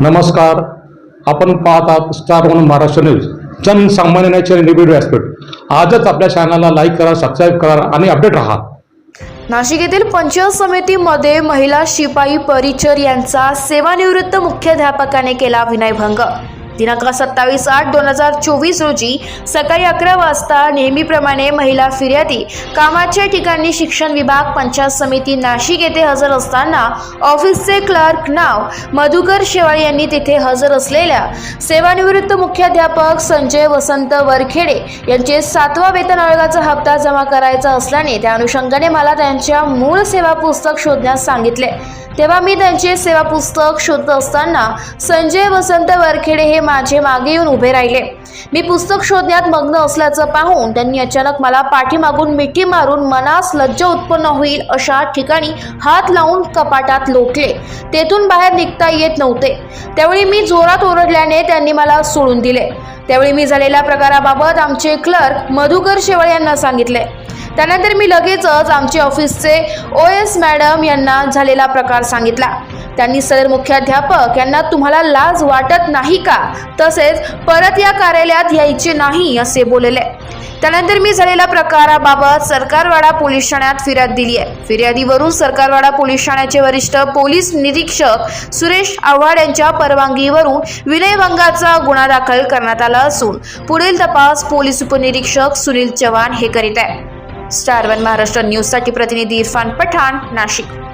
नमस्कार. आपण पाहत आहात स्टार वन महाराष्ट्र न्यूज जनसामान्याचे निबिड व्यासपीठ. आजच आपल्या चॅनलला लाईक करा सबस्क्राईब करा आणि अपडेट राहा. नाशिक येथील पंचायत समितीमध्ये महिला शिपाई परिचर यांचा सेवानिवृत्त मुख्याध्यापकाने केला विनयभंग. दिनांक सत्तावीस आठ दोन हजार चोवीस रोजी सकाळी अकरा वाजता नेहमीप्रमाणे महिला फिर्यादी कामाच्या ठिकाणी शिक्षण विभाग पंचायत समिती नाशिक येथे हजर असताना ऑफिसचे क्लर्क नाव मधुकर शेवाळे यांनी तिथे हजर असलेल्या सेवानिवृत्त मुख्याध्यापक संजय वसंत वरखेडे यांचे सातवा वेतन आयोगाचा हप्ता जमा करायचा असल्याने त्या अनुषंगाने मला त्यांच्या मूळ सेवा पुस्तक शोधण्यास सांगितले. तेव्हा मी त्यांचे सेवा पुस्तक शोधत असताना संजय वसंत वरखेडे हे माझे मागे येऊन उभे राहिले. मी पुस्तक शोधण्यात मग्न असल्याचं पाहून त्यांनी अचानक मला पाठीमागून मिठी मारून मनास लज्ज उत्पन्न होईल अशा ठिकाणी हात लावून कपाटात लोटले. तेथून बाहेर निघता येत नव्हते. त्यावेळी मी जोरात ओरडल्याने त्यांनी मला सोडून दिले. त्यावेळी मी झालेल्या प्रकाराबाबत आमचे क्लर्क मधुकर शेवाळे यांना सांगितले. त्यानंतर मी लगेचच आमचे ऑफिसचे ओ एस मॅडम यांना झालेला प्रकार सांगितला. त्यांनी सदर मुख्याध्यापक यांना तुम्हाला लाज वाटत नाही का? तसेच परत या कार्यालयात यायचे नाही असे बोलले. त्यानंतर मी झालेल्या प्रकाराबाबत सरकारवाडा पोलीस ठाण्यात फिर्याद दिली आहे. फिर्यादीवरून सरकारवाडा पोलीस ठाण्याचे वरिष्ठ पोलीस निरीक्षक सुरेश आव्हाड यांच्या परवानगीवरून विनयभंगाचा गुन्हा दाखल करण्यात आला असून पुढील तपास पोलीस उपनिरीक्षक सुनील चव्हाण हे करीत आहे स्टार वन महाराष्ट्र न्यूजसाठी प्रतिनिधी इरफान पठाण नाशिक.